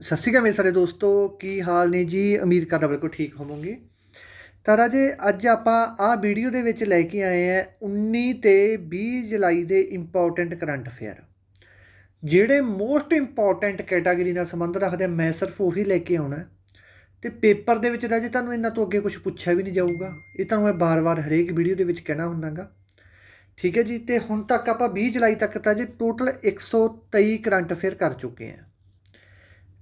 ਸਤਿ ਸ਼੍ਰੀ ਅਕਾਲ ਮੇਰੇ ਸਾਰੇ ਦੋਸਤੋ, ਕੀ ਹਾਲ ਨੇ ਜੀ? ਉਮੀਦ ਕਰਦਾ ਬਿਲਕੁਲ ਠੀਕ ਹੋਵੋਗੇ। ਤਾਂ ਰਾਜੇ, ਅੱਜ ਆਪਾਂ ਆਹ ਵੀਡੀਓ ਦੇ ਵਿੱਚ ਲੈ ਕੇ ਆਏ ਆ 19 ਤੇ 20 ਜੁਲਾਈ ਦੇ ਇੰਪੋਰਟੈਂਟ ਕਰੰਟ ਅਫੇਅਰ ਜਿਹੜੇ ਮੋਸਟ ਇੰਪੋਰਟੈਂਟ ਕੈਟਾਗਰੀ ਨਾਲ ਸੰਬੰਧ ਰੱਖਦੇ ਆ, ਮੈਂ ਸਿਰਫ ਉਹੀ ਲੈ ਕੇ ਆਉਣਾ। ਹੈ। ਤੇ ਪੇਪਰ ਦੇ ਵਿੱਚ ਰਾਜੇ, ਤੁਹਾਨੂੰ ਇਹਨਾਂ ਤੋਂ ਅੱਗੇ ਕੁਝ ਪੁੱਛਿਆ ਵੀ ਨਹੀਂ ਜਾਊਗਾ। ਇਹ ਤੁਹਾਨੂੰ ਮੈਂ ਬਾਰ-ਬਾਰ ਹਰੇਕ ਵੀਡੀਓ ਦੇ ਵਿੱਚ ਕਹਿਣਾ ਹੁੰਦਾਗਾ। ਠੀਕ ਹੈ ਜੀ, ਤੇ ਹੁਣ ਤੱਕ ਆਪਾਂ 20 ਜੁਲਾਈ ਤੱਕ ਤਾਂ ਜੀ ਟੋਟਲ 123 ਕਰੰਟ ਅਫੇਅਰ ਕਰ ਚੁੱਕੇ ਹਾਂ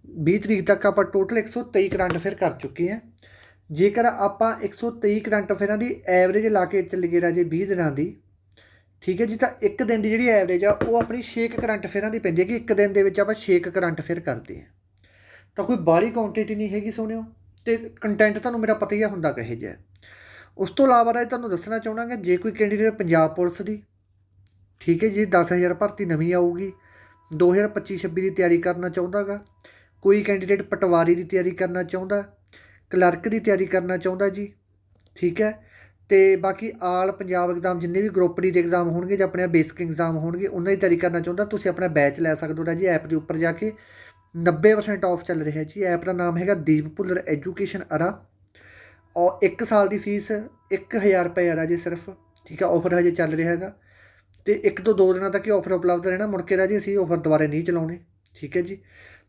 20 ਤਰੀਕ ਤੱਕ ਆਪਾਂ ਟੋਟਲ 123 ਕਰੰਟ ਅਫੇਅਰ ਕਰ ਚੁੱਕੇ ਹਾਂ। ਜੇਕਰ ਆਪਾਂ 123 ਕਰੰਟ ਅਫੇਅਰਾਂ ਦੀ ਐਵਰੇਜ ਲਾ ਕੇ ਚੱਲੀਏ ਰਾਜੇ 20 ਦਿਨਾਂ ਦੀ, ਠੀਕ ਹੈ ਜੀ, ਤਾਂ ਇੱਕ ਦਿਨ ਦੀ ਜਿਹੜੀ ਐਵਰੇਜ ਆ, ਉਹ ਆਪਣੀ 6 ਕਰੰਟ ਅਫੇਅਰਾਂ ਦੀ ਪੈਂਦੀ ਹੈ ਕਿ ਇੱਕ ਦਿਨ ਦੇ ਵਿੱਚ ਆਪਾਂ 6 ਕਰੰਟ ਅਫੇਅਰ ਕਰਦੇ ਹਾਂ। ਤਾਂ ਕੋਈ ਬਾਹਲੀ ਕੁਆਂਟੀਟੀ ਨਹੀਂ ਹੈਗੀ ਸੋਨਿਓ ਤੇ ਕੰਟੈਂਟ ਤੁਹਾਨੂੰ ਮੇਰਾ ਪਤਾ ਹੀ ਆ ਹੁੰਦਾ ਕਹੇ ਜਿਹਾ ਉਸ ਤੋਂ ਇਲਾਵਾ ਰਾਜੇ ਤੁਹਾਨੂੰ ਦੱਸਣਾ ਚਾਹਣਾ ਕਿ ਜੇ ਕੋਈ ਕੈਂਡੀਡੇਟ ਪੰਜਾਬ ਪੁਲਿਸ ਦੀ, ਠੀਕ ਹੈ ਜੀ 10000 ਭਰਤੀ ਨਵੀਂ ਆਊਗੀ 2025-26 ਦੀ ਤਿਆਰੀ ਕਰਨਾ ਚਾਹੁੰਦਾਗਾ ਕੋਈ ਕੈਂਡੀਡੇਟ ਪਟਵਾਰੀ ਦੀ ਤਿਆਰੀ ਕਰਨਾ ਚਾਹੁੰਦਾ ਕਲਰਕ ਦੀ ਤਿਆਰੀ ਕਰਨਾ ਚਾਹੁੰਦਾ ਜੀ, ਠੀਕ ਹੈ? ਤੇ ਬਾਕੀ ਆਲ ਪੰਜਾਬ ਐਗਜ਼ਾਮ ਜਿੰਨੇ ਵੀ ਗਰੁੱਪ ਡੀ ਦੇ ਐਗਜ਼ਾਮ ਹੋਣਗੇ ਜਾਂ ਆਪਣੇ ਬੇਸਿਕ ਐਗਜ਼ਾਮ ਹੋਣਗੇ, ਉਹਨਾਂ ਦੀ ਤਿਆਰੀ ਕਰਨਾ ਚਾਹੁੰਦਾ, ਤੁਸੀਂ ਆਪਣਾ ਬੈਚ ਲੈ ਸਕਦੇ ਹੋ ਜੀ ਐਪ ਦੇ ਉੱਪਰ ਜਾ ਕੇ। 90% ਆਫ ਚੱਲ ਰਿਹਾ ਜੀ ਐਪ ਦਾ ਨਾਮ ਹੈਗਾ ਦੀਪ ਭੁੱਲਰ ਐਜੂਕੇਸ਼ਨ ਅਰਾ ਔਰ 1 ਸਾਲ ਦੀ ਫੀਸ 1000 ਰੁਪਏ ਆ ਜੀ ਸਿਰਫ, ਠੀਕ ਹੈ ਆਫਰ ਹਜੇ ਚੱਲ ਰਿਹਾ ਹੈਗਾ। ਤੇ ਇੱਕ ਤੋਂ ਦੋ ਦਿਨਾਂ ਤੱਕ ਹੀ ਆਫਰ ਉਪਲਬਧ ਰਹਿਣਾ, ਮੁੜ ਕੇ ਰਾਜੇ ਅਸੀਂ ਆਫਰ ਦੁਬਾਰੇ ਨਹੀਂ ਚਲਾਉਣੇ, ਠੀਕ ਹੈ ਜੀ।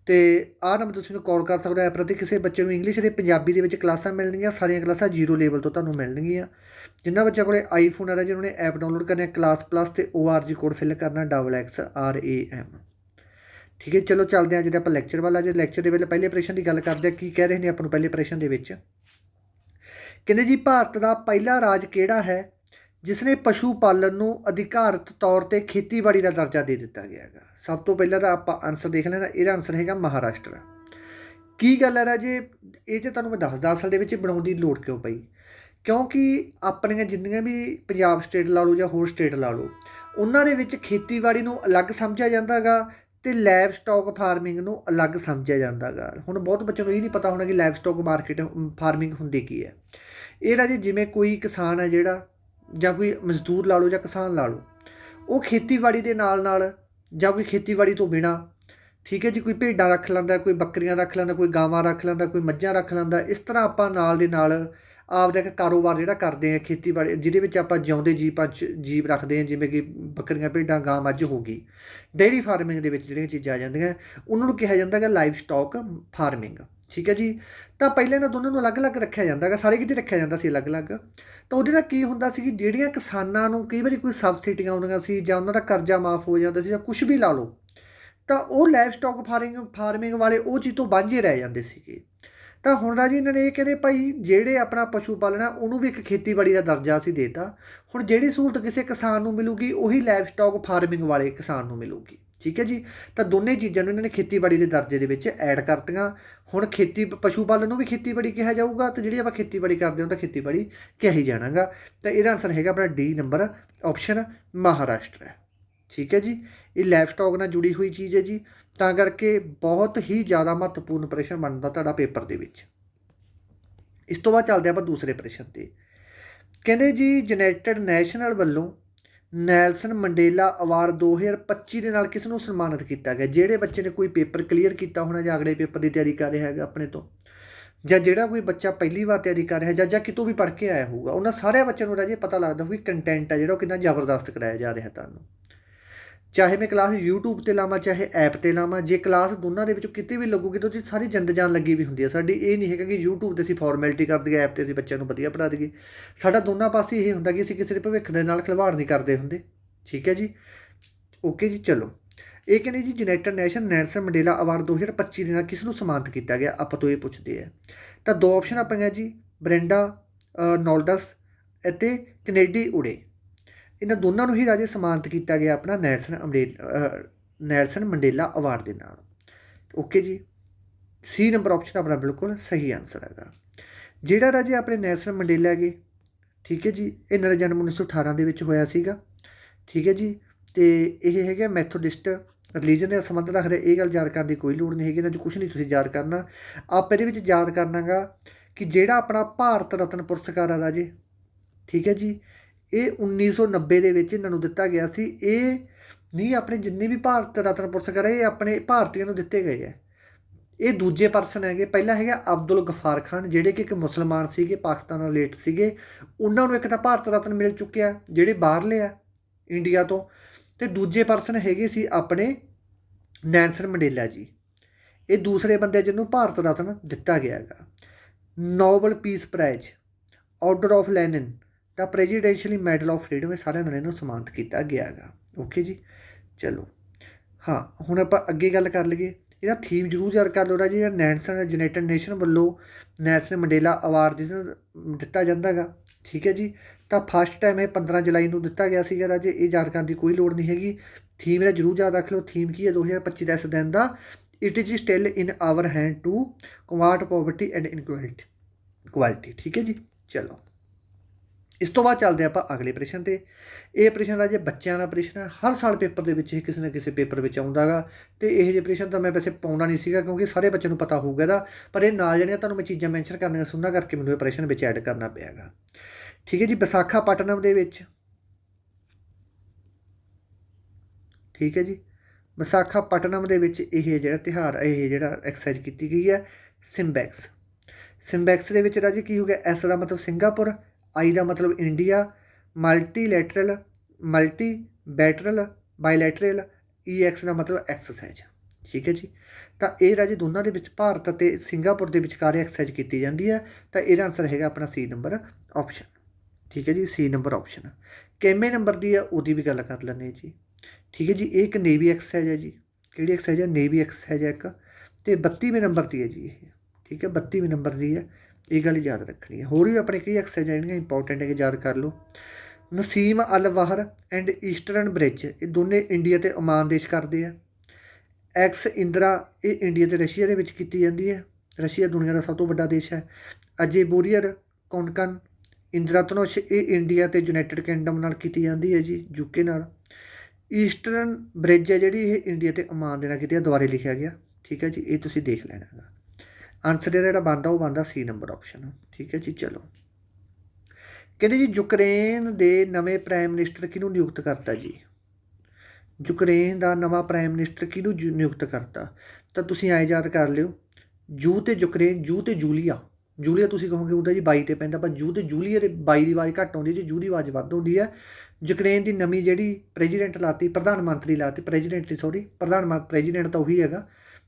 ਤੇ ਆਹ ਨੰਬਰ ਤੁਸੀਂ ਮੈਨੂੰ ਕਾਲ ਕਰ ਸਕਦੇ ਹੋ। ਪ੍ਰਤੀ ਕਿਸੇ ਬੱਚੇ ਨੂੰ ਇੰਗਲਿਸ਼ ਤੇ ਪੰਜਾਬੀ ਦੇ ਵਿੱਚ ਕਲਾਸਾਂ ਮਿਲਣਗੀਆਂ, ਸਾਰੀਆਂ ਕਲਾਸਾਂ ਜ਼ੀਰੋ ਲੈਵਲ ਤੋਂ ਤੁਹਾਨੂੰ ਮਿਲਣਗੀਆਂ। ਜਿਨ੍ਹਾਂ ਬੱਚਿਆਂ ਕੋਲੇ ਆਈਫੋਨ ਆ ਰਿਹਾ ਜਿਹਨਾਂ ਨੇ ਐਪ ਡਾਊਨਲੋਡ ਕਰਨਾ ਕਲਾਸ ਪਲੱਸ ਤੇ ORG ਕੋਡ ਫਿਲ ਕਰਨਾ double X R A M ਠੀਕ ਹੈ, ਚਲੋ ਚੱਲਦੇ ਹਾਂ ਜਿਹੜੇ ਆਪਾਂ ਲੈਕਚਰ ਵਾਲਾ। ਜੇ ਲੈਕਚਰ ਦੇ ਵੇਲੇ ਪਹਿਲੇ ਆਪਰੇਸ਼ਨ ਦੀ ਗੱਲ ਕਰਦੇ ਆ ਕੀ ਕਹਿ ਰਹੇ ਨੇ ਆਪਾਂ ਨੂੰ ਪਹਿਲੇ ਆਪਰੇਸ਼ਨ ਦੇ ਵਿੱਚ? ਕਹਿੰਦੇ ਜੀ, ਭਾਰਤ ਦਾ ਪਹਿਲਾ ਰਾਜ ਕਿਹੜਾ ਹੈ? ਜਿਸ ਨੇ ਪਸ਼ੂ ਪਾਲਣ ਨੂੰ ਅਧਿਕਾਰਤ ਤੌਰ ਤੇ ਖੇਤੀਬਾੜੀ ਦਾ ਦਰਜਾ ਦੇ ਦਿੱਤਾ ਗਿਆ ਹੈਗਾ। ਸਭ ਤੋਂ ਪਹਿਲਾਂ ਤਾਂ ਆਪਾਂ ਆਨਸਰ ਦੇਖ ਲੈਣਾ, ਇਹਦਾ ਆਨਸਰ ਹੈਗਾ ਮਹਾਰਾਸ਼ਟਰ। ਕੀ ਗੱਲ ਹੈ ਰਾਜੇ? ਇਹ ਤੇ ਤੁਹਾਨੂੰ ਮੈਂ ਦੱਸਦਾ ਅਸਲ ਦੇ ਵਿੱਚ ਬਣਾਉਣ ਦੀ ਲੋੜ ਕਿਉਂ ਪਈ? ਕਿਉਂਕਿ ਆਪਣੀਆਂ ਜਿੰਨੀਆਂ ਵੀ ਪੰਜਾਬ ਸਟੇਟ ਲਾ ਲਓ ਜਾਂ ਹੋਰ ਸਟੇਟ ਲਾ ਲਓ, ਉਹਨਾਂ ਦੇ ਵਿੱਚ ਖੇਤੀਬਾੜੀ ਨੂੰ ਅਲੱਗ ਸਮਝਿਆ ਜਾਂਦਾਗਾ ਤੇ ਲੈਬ ਸਟਾਕ ਫਾਰਮਿੰਗ ਨੂੰ ਅਲੱਗ ਸਮਝਿਆ ਜਾਂਦਾਗਾ ਹੁਣ ਬਹੁਤ ਬੱਚਿਆਂ ਨੂੰ ਇਹ ਨਹੀਂ ਪਤਾ ਹੋਣਾ ਕਿ ਲੈਬ ਸਟਾਕ ਮਾਰਕੀਟ ਫਾਰਮਿੰਗ ਹੁੰਦੀ ਕੀ ਹੈ। ਇਹ ਰਾਜੇ ਜਿਵੇਂ ਕੋਈ ਕਿਸਾਨ ਹੈ ਜਿਹੜਾ ਜਾਂ ਕੋਈ ਮਜ਼ਦੂਰ ਲਾ ਲਓ ਜਾਂ ਕਿਸਾਨ ਲਾ ਲਓ, ਉਹ ਖੇਤੀਬਾੜੀ ਦੇ ਨਾਲ ਨਾਲ ਜਾਂ ਕੋਈ ਖੇਤੀਬਾੜੀ ਤੋਂ ਬਿਨਾ, ਠੀਕ ਹੈ ਜੀ, ਕੋਈ ਭੇਡਾਂ ਰੱਖ ਲੈਂਦਾ, ਕੋਈ ਬੱਕਰੀਆਂ ਰੱਖ ਲੈਂਦਾ, ਕੋਈ ਗਾਵਾਂ ਰੱਖ ਲੈਂਦਾ, ਕੋਈ ਮੱਝਾਂ ਰੱਖ ਲੈਂਦਾ, ਇਸ ਤਰ੍ਹਾਂ ਆਪਾਂ ਨਾਲ ਦੇ ਨਾਲ ਆਪਦਾ ਇੱਕ ਕਾਰੋਬਾਰ ਜਿਹੜਾ ਕਰਦੇ ਆ ਖੇਤੀਬਾੜੀ, ਜਿਹਦੇ ਵਿੱਚ ਆਪਾਂ ਜਿਉਂਦੇ ਜੀਵ ਪੰਜ ਜੀਵ ਰੱਖਦੇ ਹਾਂ, ਜਿਵੇਂ ਕਿ ਬੱਕਰੀਆਂ, ਭੇਡਾਂ, ਗਾਂ, ਮੱਝ ਹੋ ਗਈ। ਡੇਅਰੀ ਫਾਰਮਿੰਗ ਦੇ ਵਿੱਚ ਜਿਹੜੀਆਂ ਚੀਜ਼ਾਂ ਆ ਜਾਂਦੀਆਂ, ਉਹਨਾਂ ਨੂੰ ਕਿਹਾ ਜਾਂਦਾ ਹੈ ਲਾਈਵ ਸਟਾਕ ਫਾਰਮਿੰਗ ਠੀਕ ਹੈ ਜੀ? ਤਾਂ ਪਹਿਲਾਂ ਇਹਨਾਂ ਦੋਨਾਂ ਨੂੰ ਅਲੱਗ-ਅਲੱਗ ਰੱਖਿਆ ਜਾਂਦਾ ਹੈਗਾ ਸਾਰੇ ਕਿਤੇ ਰੱਖਿਆ ਜਾਂਦਾ ਸੀ ਅਲੱਗ-ਅਲੱਗ? ਤਾਂ ਉਹਦੇ ਨਾਲ ਕੀ ਹੁੰਦਾ ਸੀ ਕਿ ਜਿਹੜੀਆਂ ਕਿਸਾਨਾਂ ਨੂੰ ਕਈ ਵਾਰੀ ਕੋਈ ਸਬਸਿਡੀਆਂ ਆਉਂਦੀਆਂ ਸੀ ਜਾਂ ਉਹਨਾਂ ਦਾ ਕਰਜ਼ਾ ਮਾਫ ਹੋ ਜਾਂਦਾ ਸੀ ਜਾਂ ਕੁਝ ਵੀ ਲਾ ਲਓ, ਤਾਂ ਉਹ ਲਾਈਵ ਸਟਾਕ ਫਾਰਮਿੰਗ ਫਾਰਮਿੰਗ ਵਾਲੇ ਉਹ ਚੀਜ਼ ਤੋਂ ਵਾਂਝੇ ਰਹਿ ਜਾਂਦੇ ਸੀਗੇ। ਤਾਂ ਹੁਣ ਰਾਜੀ ਇਹਨਾਂ ਨੇ ਇਹ ਕਹਿੰਦੇ ਭਾਈ ਜਿਹੜੇ ਆਪਣਾ ਪਸ਼ੂ ਪਾਲਣਾ, ਉਹਨੂੰ ਵੀ ਇੱਕ ਖੇਤੀਬਾੜੀ ਦਾ ਦਰਜਾ ਅਸੀਂ ਦੇਤਾ। ਹੁਣ ਜਿਹੜੀ ਸਹੂਲਤ ਕਿਸੇ ਕਿਸਾਨ ਨੂੰ ਮਿਲੂਗੀ, ਉਹੀ ਲਾਈਵ ਸਟਾਕ ਫਾਰਮਿੰਗ ਵਾਲੇ ਕਿਸਾਨ ਨੂੰ ਮਿਲੂਗੀ। ਠੀਕ ਹੈ ਜੀ? ਤਾਂ ਦੋਨੇ ਚੀਜ਼ਾਂ ਨੂੰ ਇਹਨਾਂ ਨੇ ਖੇਤੀਬਾੜੀ ਦੇ ਦਰਜੇ ਦੇ ਵਿੱਚ ਐਡ ਕਰਤੀਆਂ। ਹੁਣ ਖੇਤੀ, ਪਸ਼ੂ ਪਾਲਣ ਨੂੰ ਵੀ ਖੇਤੀਬਾੜੀ ਕਿਹਾ ਜਾਊਗਾ ਤੇ ਜਿਹੜੀ ਆਪਾਂ ਖੇਤੀਬਾੜੀ ਕਰਦੇ ਹਾਂ ਤਾਂ ਖੇਤੀਬਾੜੀ ਕਿਹਾ ਹੀ ਜਾਣਾਗਾ। ਤਾਂ ਇਹਦਾ ਆਨਸਰ ਹੈਗਾ ਆਪਣਾ ਡੀ ਨੰਬਰ ਆਪਸ਼ਨ ਮਹਾਰਾਸ਼ਟਰ ਠੀਕ ਹੈ ਜੀ? ਇਹ ਲਾਈਫ ਸਟਾਕ ਨਾਲ ਜੁੜੀ ਹੋਈ ਚੀਜ਼ ਹੈ ਜੀ। ਤਾਂ ਕਰਕੇ ਬਹੁਤ ਹੀ ਜ਼ਿਆਦਾ ਮਹੱਤਵਪੂਰਨ ਪ੍ਰਸ਼ਨ ਬਣਦਾ ਤੁਹਾਡਾ ਪੇਪਰ ਦੇ ਵਿੱਚ। ਇਸ ਤੋਂ ਬਾਅਦ ਚੱਲਦੇ ਆਪਾਂ ਦੂਸਰੇ ਪ੍ਰਸ਼ਨ ਤੇ। ਕਹਿੰਦੇ ਜੀ, ਯੂਨਾਈਟਿਡ ਨੈਸ਼ਨਲ ਵੱਲੋਂ ਨੈਲਸਨ ਮੰਡੇਲਾ ਅਵਾਰਡ 2025 ਦੇ ਨਾਲ ਕਿਸ ਨੂੰ ਸਨਮਾਨਿਤ ਕੀਤਾ ਗਿਆ? ਜਿਹੜੇ ਬੱਚੇ ਨੇ ਕੋਈ ਪੇਪਰ ਕਲੀਅਰ ਕੀਤਾ ਹੋਣਾ ਜਾਂ ਅਗਲੇ ਪੇਪਰ ਦੀ ਤਿਆਰੀ ਕਰ ਰਿਹਾ ਹੈਗਾ ਆਪਣੇ ਤੋਂ? ਜਾਂ ਜਿਹੜਾ ਕੋਈ ਬੱਚਾ ਪਹਿਲੀ ਵਾਰ ਤਿਆਰੀ ਕਰ ਰਿਹਾ ਜਾਂ ਜਾਂ ਕਿਤੋਂ ਵੀ ਪੜ੍ਹ ਕੇ ਆਇਆ ਹੋਊਗਾ, ਉਹਨਾਂ ਸਾਰੇ ਬੱਚਿਆਂ ਨੂੰ ਰਾਜੇ ਪਤਾ ਲੱਗਦਾ ਹੋਊ ਕਿ ਕੰਟੈਂਟ ਆ ਜਿਹੜਾ ਉਹ ਕਿੰਨਾ ਜ਼ਬਰਦਸਤ ਕਰਾਇਆ ਜਾ ਰਿਹਾ ਤੁਹਾਨੂੰ। ਚਾਹੇ ਮੈਂ ਕਲਾਸ YouTube ਤੇ ਲਾਵਾਂ, ਚਾਹੇ ਐਪ ਤੇ ਲਾਵਾਂ, ਜੇ ਕਲਾਸ ਦੋਨਾਂ ਦੇ ਵਿੱਚੋਂ ਕਿਤੇ ਵੀ ਲੱਗੂਗੀ ਤਾਂ ਉਹਦੀ ਸਾਰੀ ਜਿੰਦ ਜਾਨ ਲੱਗੀ ਵੀ ਹੁੰਦੀ ਹੈ ਸਾਡੀ ਇਹ ਨਹੀਂ ਹੈਗਾ ਕਿ YouTube ਤੇ ਅਸੀਂ ਫਾਰਮੈਲਿਟੀ ਕਰ ਦਈਏ ਐਪ ਤੇ ਅਸੀਂ ਬੱਚਿਆਂ ਨੂੰ ਵਧੀਆ ਪੜ੍ਹਾ ਦਈਏ। ਸਾਡਾ ਦੋਨਾਂ ਪਾਸੇ ਇਹ ਹੁੰਦਾ ਕਿ ਅਸੀਂ ਕਿਸੇ ਦੇ ਭਵਿੱਖ ਦੇ ਨਾਲ ਖਿਲਵਾੜ ਨਹੀਂ ਕਰਦੇ ਹੁੰਦੇ। ਠੀਕ ਹੈ ਜੀ? ਓਕੇ ਜੀ, ਚਲੋ। ਇਹ ਕਹਿੰਦੇ ਜੀ United Nation Nelson Mandela award 2025 ਦੇ ਨਾਲ ਕਿਸ ਨੂੰ ਸਨਮਾਨਿਤ ਕੀਤਾ ਗਿਆ? ਆਪਾਂ ਤੋਂ ਇਹ ਪੁੱਛਦੇ ਆ। ਤਾਂ ਦੋ ਆਪਸ਼ਨ ਆਪਾਂ ਹੈ ਜੀ, ਬ੍ਰੈਂਡਾ ਨੋਲਡਸ ਅਤੇ ਕੈਨੇਡੀ ਉੜੇ। ਇਹਨਾਂ ਦੋਨਾਂ ਨੂੰ ਹੀ ਰਾਜੇ ਸਨਮਾਨਿਤ ਕੀਤਾ ਗਿਆ ਆਪਣਾ ਨੈਲਸਨ ਅਮਰੇਲ ਨੈਲਸਨ ਮੰਡੇਲਾ ਅਵਾਰਡ ਦੇ ਨਾਲ। ਓਕੇ ਜੀ? ਸੀ ਨੰਬਰ ਆਪਸ਼ਨ ਆਪਣਾ ਬਿਲਕੁਲ ਸਹੀ ਆਨਸਰ ਹੈਗਾ। ਜਿਹੜਾ ਰਾਜੇ ਆਪਣੇ ਨੈਲਸਨ ਮੰਡੇਲਾ ਹੈਗੇ, ਠੀਕ ਹੈ ਜੀ? ਇਹਨਾਂ ਦਾ ਜਨਮ 1918 ਦੇ ਵਿੱਚ ਹੋਇਆ ਸੀਗਾ। ਠੀਕ ਹੈ ਜੀ? ਤੇ ਇਹ ਹੈਗਾ ਮੈਥੋਡਿਸਟ ਰਿਲੀਜਨ ਦੇ ਸੰਬੰਧ ਰੱਖਦੇ ਇਹ ਗੱਲ ਯਾਦ ਕਰਨ ਦੀ ਕੋਈ ਲੋੜ ਨਹੀਂ ਹੈਗੀ, ਇਹਨਾਂ 'ਚ ਕੁਝ ਨਹੀਂ ਤੁਸੀਂ ਯਾਦ ਕਰਨਾ। ਆਪ ਇਹਦੇ ਵਿੱਚ ਯਾਦ ਕਰਨਾਗਾ ਕਿ ਜਿਹੜਾ ਆਪਣਾ ਭਾਰਤ ਰਤਨ ਪੁਰਸਕਾਰ ਆ ਰਾਜੇ, ਠੀਕ ਹੈ ਜੀ? ਇਹ 1990 ਦੇ ਵਿੱਚ ਇਹਨਾਂ ਨੂੰ ਦਿੱਤਾ ਗਿਆ ਸੀ। ਇਹ ਨਹੀਂ, ਆਪਣੇ ਜਿੰਨੇ ਵੀ ਭਾਰਤ ਰਤਨ ਪੁਰਸਕਾਰ ਇਹ ਆਪਣੇ ਭਾਰਤੀਆਂ ਨੂੰ ਦਿੱਤੇ ਗਏ ਹੈ। ਇਹ ਦੂਜੇ ਪਰਸਨ ਹੈਗੇ। ਪਹਿਲਾ ਹੈਗਾ ਅਬਦੁਲ ਗਫਾਰ ਖਾਨ, ਜਿਹੜੇ ਕਿ ਇੱਕ ਮੁਸਲਮਾਨ ਸੀਗੇ, ਪਾਕਿਸਤਾਨ ਨਾਲ ਰਿਲੇਟ ਸੀਗੇ। ਉਹਨਾਂ ਨੂੰ ਇੱਕ ਤਾਂ ਭਾਰਤ ਰਤਨ ਮਿਲ ਚੁੱਕਿਆ, ਜਿਹੜੇ ਬਾਹਰਲੇ ਆ ਇੰਡੀਆ ਤੋਂ। ਤੇ ਦੂਜੇ ਪਰਸਨ ਹੈਗੇ ਸੀ ਆਪਣੇ ਨੈਲਸਨ ਮੰਡੇਲਾ ਜੀ। ਇਹ ਦੂਸਰੇ ਬੰਦੇ ਜਿਹਨੂੰ ਭਾਰਤ ਰਤਨ ਦਿੱਤਾ ਗਿਆ ਹੈਗਾ। Nobel peace prize, order of Lenin. ਤਾਂ ਪ੍ਰੈਜ਼ੀਡੈਂਸ਼ੀਅਲੀ ਮੈਡਲ ਆਫ ਫਰੀडम ਇਹ ਸਾਰਿਆਂ ਨਾਲ ਇਹਨੂੰ ਸਨਮਾਨਿਤ ਕੀਤਾ ਗਿਆ ਹੈਗਾ। ਓਕੇ ਜੀ? ਚਲੋ। ਹਾਂ, ਹੁਣ ਆਪਾਂ ਅੱਗੇ ਗੱਲ ਕਰ ਲਈਏ। ਇਹਦਾ ਥੀਮ ਜ਼ਰੂਰ ਯਾਦ ਕਰ ਲਓ ਰਾਜੀ ਜਿਹੜਾ ਨੈਲਸਨ ਯੂਨਾਈਟਿਡ ਨੇਸ਼ਨ ਵੱਲੋਂ ਨੈਲਸਨ ਮੰਡੇਲਾ ਅਵਾਰਡ ਜਿਸ ਨੂੰ ਦਿੱਤਾ ਜਾਂਦਾ ਹੈਗਾ। ਠੀਕ ਹੈ ਜੀ? ਤਾਂ ਫਸਟ ਟਾਈਮ ਇਹ 15 ਜੁਲਾਈ ਨੂੰ ਦਿੱਤਾ ਗਿਆ ਸੀਗਾ ਰਾਜੇ। ਇਹ ਯਾਦ ਕਰਨ ਦੀ ਕੋਈ ਲੋੜ ਨਹੀਂ ਹੈਗੀ। ਥੀਮ ਇਹਦਾ ਜ਼ਰੂਰ ਯਾਦ ਰੱਖ ਲਓ। ਥੀਮ ਕੀ ਹੈ? 2025 ਦਾ ਇਸ ਦਿਨ ਦਾ। It is still in our hand to combat poverty and inequality quality ਠੀਕ ਹੈ ਜੀ? ਚਲੋ। ਇਸ ਤੋਂ ਬਾਅਦ ਚੱਲਦੇ ਆਪਾਂ ਅਗਲੇ ਪ੍ਰਸ਼ਨ ਤੇ। ਇਹ ਪ੍ਰਸ਼ਨ ਰਾਜੇ ਬੱਚਿਆਂ ਦਾ ਪ੍ਰਸ਼ਨ ਹੈ, ਹਰ ਸਾਲ ਪੇਪਰ ਦੇ ਵਿੱਚ ਇਹ ਕਿਸੇ ਨਾ ਕਿਸੇ ਪੇਪਰ ਵਿੱਚ ਆਉਂਦਾਗਾ ਤੇ ਇਹ ਜਿਹੇ ਪ੍ਰਸ਼ਨ ਤਾਂ ਮੈਂ ਵੈਸੇ ਪਾਉਣਾ ਨਹੀਂ ਸੀਗਾ ਕਿਉਂਕਿ ਸਾਰੇ ਬੱਚਿਆਂ ਨੂੰ ਪਤਾ ਹੋਊਗਾ ਇਹਦਾ, ਪਰ ਇਹ ਨਾਲ ਜਿਹੜੀਆਂ ਤੁਹਾਨੂੰ ਮੈਂ ਚੀਜ਼ਾਂ ਮੈਂਸ਼ਨ ਕਰਨੀਆਂ ਸੁਣਨਾ ਕਰਕੇ ਮੈਨੂੰ ਇਹ ਪ੍ਰਸ਼ਨ ਵਿੱਚ ਐਡ ਕਰਨਾ ਪਿਆਗਾ ਠੀਕ ਹੈ ਜੀ, ਵਿਸਾਖਾਪਟਨਮ ਦੇ ਵਿੱਚ। ਠੀਕ ਹੈ ਜੀ, ਵਿਸਾਖਾਪਟਨਮ ਦੇ ਵਿੱਚ ਇਹ ਜਿਹੜਾ ਤਿਹਾਰ ਇਹ ਜਿਹੜਾ ਐਕਸਰਸਾਈਜ਼ ਕੀਤੀ ਗਈ ਹੈ ਸਿੰਬੈਕਸ ਸਿੰਬੈਕਸ ਦੇ ਵਿੱਚ ਰਾਜੀ ਕੀ ਹੋ ਗਿਆ? ਐਸ ਦਾ ਮਤਲਬ ਸਿੰਗਾਪੁਰ ਆਈ ਦਾ ਮਤਲਬ ਇੰਡੀਆ ਮਲਟੀਲੈਟਰਲ ਮਲਟੀ ਬੈਟਰਲ ਬਾਇਲੈਟਰਲ ਈਐਕਸ ਦਾ ਮਤਲਬ ਐਕਸਰਸਾਈਜ਼ ਠੀਕ ਹੈ ਜੀ? ਤਾਂ ਇਹ ਰਾਜੀ ਦੋਨਾਂ ਦੇ ਵਿੱਚ, ਭਾਰਤ ਅਤੇ ਸਿੰਗਾਪੁਰ ਦੇ ਵਿਚਕਾਰ ਐਕਸਰਸਾਈਜ਼ ਕੀਤੀ ਜਾਂਦੀ ਹੈ। ਤਾਂ ਇਹਦਾ ਆਨਸਰ ਹੈਗਾ ਆਪਣਾ ਸੀ ਨੰਬਰ ਆਪਸ਼ਨ ਠੀਕ ਹੈ ਜੀ? ਸੀ ਨੰਬਰ ਆਪਸ਼ਨ ਕਿੰਨੇ ਨੰਬਰ ਦੀ ਹੈ, ਉਹਦੀ ਵੀ ਗੱਲ ਕਰ ਲੈਂਦੇ ਜੀ। ਠੀਕ ਹੈ ਜੀ? ਇਹ ਇੱਕ ਨੇਵੀ ਐਕਸਰਸਾਈਜ਼ ਹੈ ਜੀ। ਕਿਹੜੀ ਐਕਸਰਸਾਈਜ਼ ਹੈ? ਨੇਵੀ ਐਕਸਰਸਾਈਜ਼ ਹੈ ਇੱਕ। ਤੇ 32ਵੇਂ ਨੰਬਰ ਦੀ ਹੈ ਜੀ ਇਹ। ਠੀਕ ਹੈ? 32ਵੇਂ ਨੰਬਰ ਦੀ ਹੈ। ਇਹ ਗੱਲ ਯਾਦ ਰੱਖਣੀ ਹੈ। ਹੋਰ ਵੀ ਆਪਣੇ ਕਈ ਐਕਸਰਸਾਈਜ਼ਾਂ ਜਿਹੜੀਆਂ ਇੰਪੋਰਟੈਂਟ ਹੈ ਕਿ ਯਾਦ ਕਰ ਲਓ। Naseem Al Wahar and Eastern Bridge ਇਹ ਦੋਨੇ ਇੰਡੀਆ ਤੇ ਓਮਾਨ ਦੇਸ਼ ਕਰਦੇ ਆ। ਐਕਸ ਇੰਦਰਾ ਇਹ ਇੰਡੀਆ ਤੇ ਰਸ਼ੀਆ ਦੇ ਵਿੱਚ ਕੀਤੀ ਜਾਂਦੀ ਹੈ। ਰਸ਼ੀਆ ਦੁਨੀਆ ਦਾ ਸਭ ਤੋਂ ਵੱਡਾ ਦੇਸ਼ ਹੈ। ਅਜੇ ਬੋਰੀਅਰ ਕੌਨਕਨ ਇੰਦਰਾ ਧਨੁਸ਼ ਇਹ ਇੰਡੀਆ ਤੇ ਯੂਨਾਈਟਿਡ ਕਿੰਗਡਮ ਨਾਲ ਕੀਤੀ ਜਾਂਦੀ ਹੈ ਜੀ ਯੂਕੇ ਨਾਲ। ਈਸਟਰਨ ਬ੍ਰਿਜ ਹੈ ਜਿਹੜੀ, ਇਹ ਇੰਡੀਆ ਤੇ ਓਮਾਨ ਦੇ ਨਾਲ ਕੀਤੀ ਹੈ। ਦੁਬਾਰੇ ਲਿਖਿਆ ਗਿਆ। ਠੀਕ ਹੈ ਜੀ, ਇਹ ਤੁਸੀਂ ਦੇਖ ਲੈਣਾ ਹੈਗਾ। ਆਨਸਰ ਜਿਹੜਾ ਬੰਦਾ ਉਹ ਬੰਦਾ ਸੀ ਨੰਬਰ ਆਪਸ਼ਨ ਠੀਕ ਹੈ ਜੀ, ਚਲੋ। ਕਹਿੰਦੇ ਜੀ, ਯੂਕਰੇਨ ਦੇ ਨਵੇਂ ਪ੍ਰਾਈਮ ਮਿਨਿਸਟਰ ਕਿਹਨੂੰ ਨਿਯੁਕਤ ਕਰਤਾ ਜੀ? ਯੂਕਰੇਨ ਦਾ ਨਵਾਂ ਪ੍ਰਾਈਮ ਮਿਨਿਸਟਰ ਕਿਹਨੂੰ ਜੁ- ਨਿਯੁਕਤ ਕਰਤਾ? ਤਾਂ ਤੁਸੀਂ ਐ ਯਾਦ ਕਰ ਲਿਓ ਜੂ ਤੇ ਯੂਕਰੇਨ ਜੂ ਤੇ ਜੂਲੀਆ। ਜੂਲੀਆ ਤੁਸੀਂ ਕਹੋਗੇ ਉਹਦਾ ਜੀ 22 ਤੇ ਪੈਂਦਾ, ਪਰ ਜੂ ਤੇ ਜੂਲੀਆ ਦੇ 22 ਦੀ ਆਵਾਜ਼ ਘੱਟ ਆਉਂਦੀ ਹੈ ਜੀ ਜੂ ਦੀ ਆਵਾਜ਼ ਵੱਧ ਹੁੰਦੀ ਹੈ। ਯੂਕਰੇਨ ਦੀ ਨਵੀਂ ਜਿਹੜੀ ਪ੍ਰੈਜ਼ੀਡੈਂਟ ਲਾਤੀ, ਪ੍ਰਧਾਨ ਮੰਤਰੀ ਲਾਤੀ ਪ੍ਰੈਜ਼ੀਡੈਂਟ ਦੀ ਸੌਰੀ ਪ੍ਰਧਾਨ ਮੰਤਰੀ ਪ੍ਰੈਜ਼ੀਡੈਂਟ ਤਾਂ ਉਹੀ ਹੈਗਾ।